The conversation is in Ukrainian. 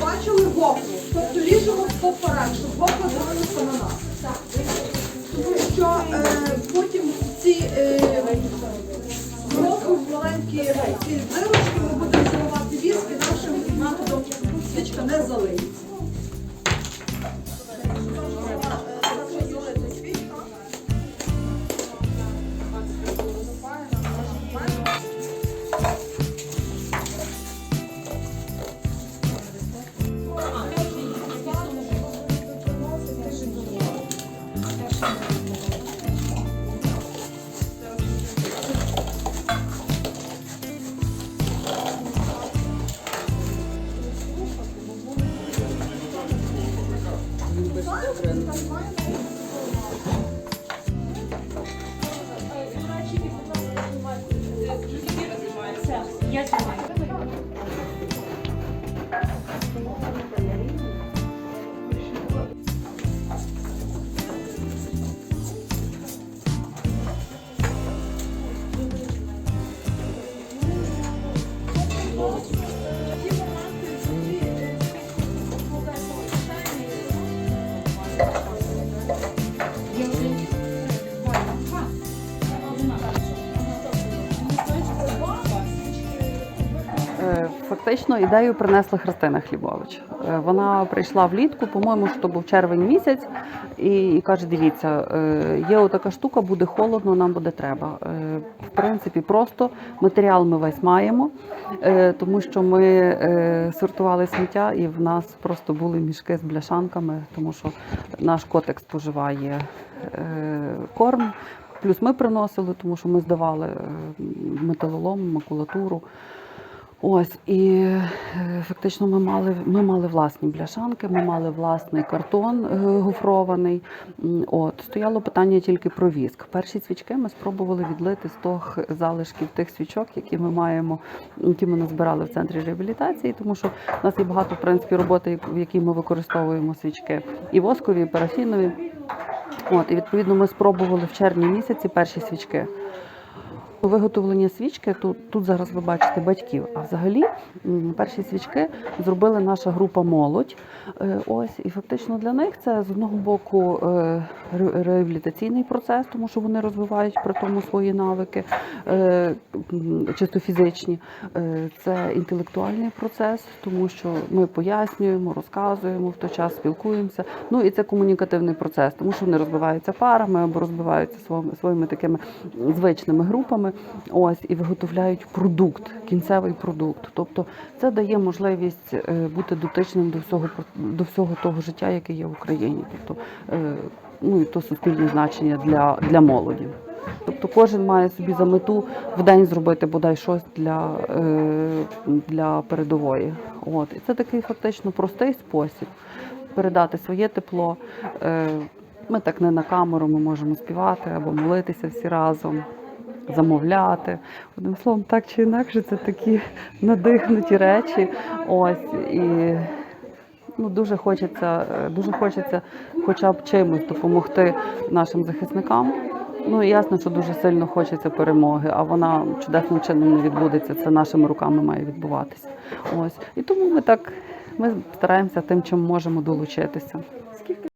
бачили гофру. Тобто ліжемо поперед, щоб гофра дивилася на нас. Тому що е, потім ці е, в маленькі ці дирочки ми будемо заливати віск і нашим методом свічка не залиється. Thank you. Фактично ідею принесла Христина Хлібович. Е, Вона прийшла влітку, по-моєму, що був червень місяць, і, каже: дивіться, е, є отака штука, буде холодно, нам буде треба. Е, В принципі, просто матеріал ми весь маємо, тому що ми сортували сміття, і в нас просто були мішки з бляшанками, тому що наш котик споживає корм. Плюс ми приносили, тому що ми здавали металолом, макулатуру. Ось і е, фактично ми мали, ми мали власні бляшанки, ми мали власний картон е, гофрований. От стояло питання тільки про віск. Перші свічки ми спробували відлити з тих залишків тих свічок, які ми маємо, які ми назбирали в центрі реабілітації, тому що в нас є багато в принципі роботи, в якій ми використовуємо свічки і воскові, і парафінові. От і відповідно ми спробували в червні місяці перші свічки. Виготовлення свічки тут, тут зараз ви бачите батьків. А взагалі перші свічки зробила наша група молодь. Е, Ось і фактично для них це з одного боку е, реабілітаційний процес, тому що вони розвивають при тому свої навики, е, чисто фізичні. Це інтелектуальний процес, тому що ми пояснюємо, розказуємо в той час, спілкуємося. Ну і це комунікативний процес, тому що вони розбиваються парами або розбиваються своїми, своїми такими звичними групами. Ось і виготовляють продукт, кінцевий продукт. Тобто це дає можливість е, бути дотичним до всього до всього того життя, яке є в Україні. Тобто, е, ну і то суспільне значення для, для молоді. Тобто кожен має собі за мету в день зробити бодай щось для, е, для передової. От. І це такий фактично простий спосіб передати своє тепло. Ми так не на камеру, ми можемо співати або молитися всі разом, замовляти. Одним словом, так чи інакше, це такі надихнуті речі. Ось і ну, дуже хочеться, е, дуже хочеться хоча б чимось допомогти нашим захисникам. Ну ясно, що дуже сильно хочеться перемоги, а вона чудесним чином не відбудеться. Це нашими руками має відбуватися. Ось і тому ми так ми стараємося тим, чим можемо долучитися.